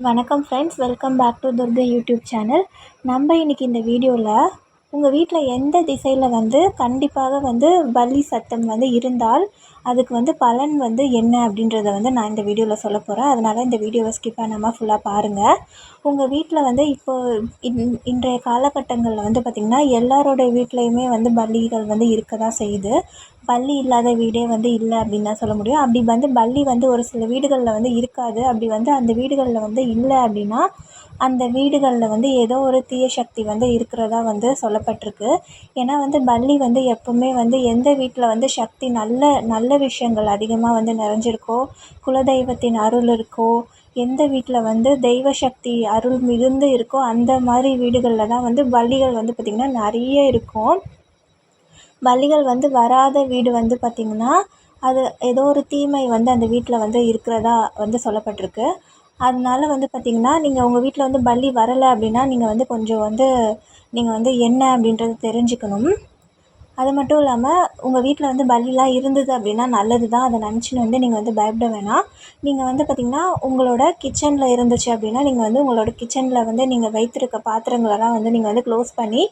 வணக்கம் friends welcome back to Durga YouTube channel நம்ம இன்றைக்கி இந்த வீடியோவில் உங்கள் வீட்டில் எந்த திசையில் வந்து கண்டிப்பாக வந்து பல்லி சத்தம் வந்து இருந்தால் அதுக்கு வந்து பலன் வந்து என்ன அப்படின்றத வந்து நான் இந்த வீடியோவில் சொல்ல போகிறேன் அதனால் இந்த வீடியோவை ஸ்கிப் பண்ணாமல் ஃபுல்லாக பாருங்கள் உங்கள் வீட்டில் வந்து இப்போ இன் இன்றைய காலகட்டங்களில் வந்து பார்த்திங்கன்னா எல்லாரோடைய வீட்லேயுமே வந்து பல்லிகள் வந்து இருக்க தான் செய்யுது. பள்ளி இல்லாத வீடே வந்து இல்லை அப்படின்னு தான் சொல்ல முடியும். அப்படி வந்து பள்ளி வந்து ஒரு சில வீடுகளில் வந்து இருக்காது. அப்படி வந்து அந்த வீடுகளில் வந்து இல்லை அப்படின்னா அந்த வீடுகளில் வந்து ஏதோ ஒரு தீய சக்தி வந்து இருக்கிறதா வந்து சொல்லப்பட்டிருக்கு. ஏன்னா வந்து பல்லி வந்து எப்போவுமே வந்து எந்த வீட்டில் வந்து சக்தி நல்ல நல்ல விஷயங்கள் அதிகமாக வந்து நிறைஞ்சிருக்கோ குலதெய்வத்தின் அருள் இருக்கோ எந்த வீட்டில் வந்து தெய்வ சக்தி அருள் மிகுந்து இருக்கோ அந்த மாதிரி வீடுகளில் தான் வந்து பல்லிகள் வந்து பார்த்திங்கன்னா நிறைய இருக்கும். பல்லிகள் வந்து வராத வீடு வந்து பார்த்திங்கன்னா அது ஏதோ ஒரு தீமை வந்து அந்த வீட்டில் வந்து இருக்கிறதா வந்து சொல்லப்பட்டிருக்கு. அதனால வந்து பார்த்திங்கன்னா நீங்கள் உங்கள் வீட்டில் வந்து பல்லி வரலை அப்படின்னா நீங்கள் வந்து கொஞ்சம் வந்து நீங்கள் வந்து என்ன அப்படின்றத தெரிஞ்சுக்கணும். அது மட்டும் இல்லாமல் உங்கள் வீட்டில் வந்து பல்லிலாம் இருந்தது அப்படின்னா நல்லது தான் அதை நினச்சின்னு வந்து நீங்கள் வந்து பயப்பட வேணாம். நீங்கள் வந்து பார்த்திங்கன்னா உங்களோட கிச்சனில் இருந்துச்சு அப்படின்னா நீங்கள் வந்து உங்களோட கிச்சனில் வந்து நீங்கள் வைத்திருக்க பாத்திரங்களெல்லாம் வந்து நீங்கள் வந்து க்ளோஸ் பண்ணி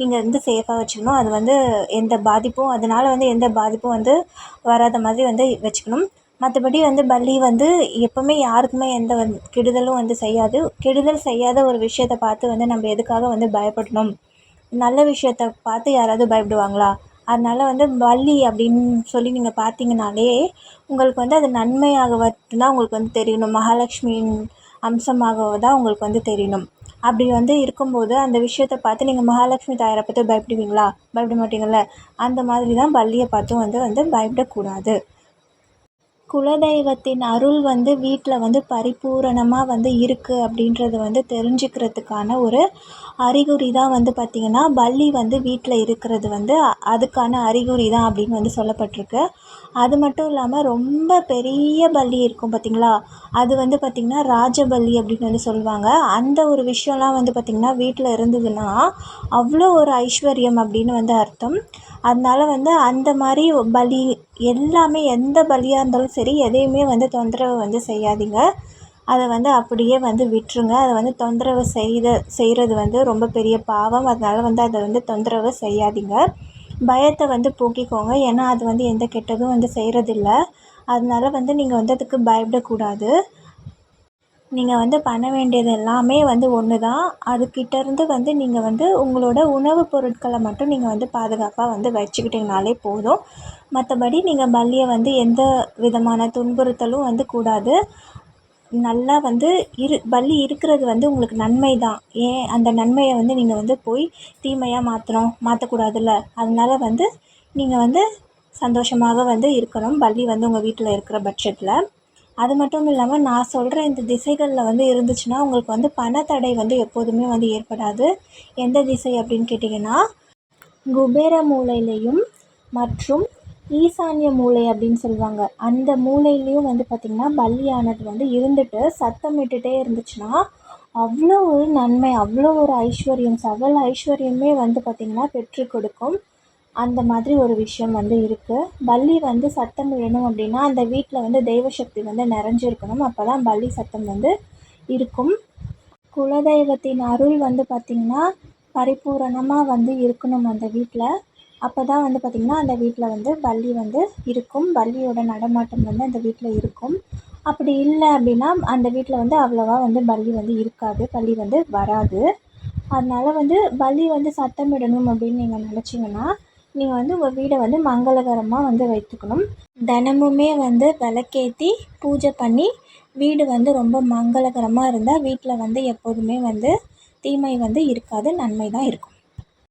நீங்கள் வந்து சேஃபாக வச்சுக்கணும். அது வந்து எந்த பாதிப்பும் அதனால் வந்து எந்த பாதிப்பும் வந்து வராத மாதிரி வந்து வச்சுக்கணும். மற்றபடி வந்து பல்லி வந்து எப்போவுமே யாருக்குமே எந்த வந் கெடுதலும் வந்து செய்யாது. கெடுதல் செய்யாத ஒரு விஷயத்த பார்த்து வந்து நம்ம எதுக்காக வந்து பயப்படணும்? நல்ல விஷயத்த பார்த்து யாராவது பயப்படுவாங்களா? அதனால் வந்து பல்லி அப்படின்னு சொல்லி நீங்கள் பார்த்தீங்கனாலே உங்களுக்கு வந்து அது நன்மையாக தான் உங்களுக்கு வந்து தெரியணும். மகாலட்சுமியின் அம்சமாக தான் உங்களுக்கு வந்து தெரியணும். அப்படி வந்து இருக்கும்போது அந்த விஷயத்த பார்த்து நீங்கள் மகாலட்சுமி தாயாரை பார்த்து பயப்படுவீங்களா? பயப்பட மாட்டீங்கள்ல அந்த மாதிரி தான் பல்லியை பார்த்தும் வந்து வந்து பயப்படக்கூடாது. குலதெய்வத்தின் அருள் வந்து வீட்டில் வந்து பரிபூரணமாக வந்து இருக்குது அப்படின்றது வந்து தெரிஞ்சுக்கிறதுக்கான ஒரு அறிகுறி தான் வந்து பார்த்திங்கன்னா பல்லி வந்து வீட்டில் இருக்கிறது வந்து அதுக்கான அறிகுறி தான் அப்படின்னு வந்து சொல்லப்பட்டிருக்கு. அது மட்டும் இல்லாமல் ரொம்ப பெரிய பல்லி இருக்கும் பார்த்திங்களா அது வந்து பார்த்திங்கன்னா ராஜபல்லி அப்படின்னு வந்து சொல்லுவாங்க. அந்த ஒரு விஷயம்லாம் வந்து பார்த்திங்கன்னா வீட்டில் இருந்ததுன்னா அவ்வளோ ஒரு ஐஸ்வர்யம் அப்படின்னு வந்து அர்த்தம். அதனால வந்து அந்த மாதிரி பலி எல்லாமே எந்த பலியாக இருந்தாலும் சரி எதையுமே வந்து தொந்தரவு வந்து செய்யாதீங்க. அதை வந்து அப்படியே வந்து விட்டுருங்க. அதை வந்து தொந்தரவு செய்த செய்கிறது வந்து ரொம்ப பெரிய பாவம். அதனால் வந்து அதை வந்து தொந்தரவு செய்யாதீங்க. பயத்தை வந்து போக்கிக்கோங்க. ஏன்னா அது வந்து எந்த கெட்டதும் வந்து செய்கிறதில்ல அதனால வந்து நீங்கள் வந்து அதுக்கு பயப்படக்கூடாது. நீங்கள் வந்து பண்ண வேண்டியது எல்லாமே வந்து ஒன்று தான் அதுக்கிட்டேருந்து வந்து நீங்கள் வந்து உங்களோட உணவுப் பொருட்களை மட்டும் நீங்கள் வந்து பாதுகாப்பாக வந்து வச்சுக்கிட்டிங்கனாலே போதும். மற்றபடி நீங்கள் பல்லியை வந்து எந்த விதமான துன்புறுத்தலும் வந்து கூடாது. நல்லா வந்து இரு பல்லி இருக்கிறது வந்து உங்களுக்கு நன்மை தான் ஏன்? அந்த நன்மையை வந்து நீங்கள் வந்து போய் தீமையாக மாற்றணும் மாற்றக்கூடாதுல்ல அதனால வந்து நீங்கள் வந்து சந்தோஷமாக வந்து இருக்கணும். பல்லி வந்து உங்கள் வீட்டில் இருக்கிற பட்சத்தில். அது மட்டும் இல்லாமல் நான் சொல்கிற இந்த திசைகளில் வந்து இருந்துச்சுன்னா உங்களுக்கு வந்து பணத்தடை வந்து எப்போதுமே வந்து ஏற்படாது. எந்த திசை அப்படின்னு கேட்டிங்கன்னா குபேர மூலையிலையும் மற்றும் ஈசான்ய மூலை அப்படின்னு சொல்லுவாங்க. அந்த மூளையிலையும் வந்து பார்த்திங்கன்னா பல்லியானது வந்து இருந்துட்டு சத்தம் விட்டுட்டே இருந்துச்சுன்னா அவ்வளோ ஒரு நன்மை அவ்வளோ ஒரு ஐஸ்வர்யம் சகல ஐஸ்வர்யமே வந்து பார்த்திங்கன்னா பெற்று கொடுக்கும். அந்த மாதிரி ஒரு விஷயம் வந்து இருக்குது பல்லி வந்து சத்தம் விழணும் அப்படின்னா அந்த வீட்டில் வந்து தெய்வ சக்தி வந்து நிறைஞ்சிருக்கணும். அப்போ தான் பல்லி சத்தம் வந்து இருக்கும். குலதெய்வத்தின் அருள் வந்து பார்த்திங்கன்னா பரிபூரணமாக வந்து இருக்கணும் அந்த வீட்டில் அப்போ தான் வந்து பார்த்திங்கன்னா அந்த வீட்டில் வந்து பல்லி வந்து இருக்கும். பல்லியோட நடமாட்டம் வந்து அந்த வீட்டில் இருக்கும். அப்படி இல்லை அப்படின்னா அந்த வீட்டில் வந்து அவ்வளோவா வந்து பல்லி வந்து இருக்காது. பல்லி வந்து வராது. அதனால் வந்து பள்ளி வந்து சத்தமிடணும் அப்படின்னு நீங்கள் நினச்சிங்கன்னா நீங்கள் வந்து உங்கள் வீடை வந்து மங்களகரமாக வந்து வைத்துக்கணும். தினமுமே வந்து விளக்கேத்தி பூஜை பண்ணி வீடு வந்து ரொம்ப மங்களகரமாக இருந்தால் வீட்டில் வந்து எப்போதுமே வந்து தீமை வந்து இருக்காது நன்மை தான் இருக்கும்.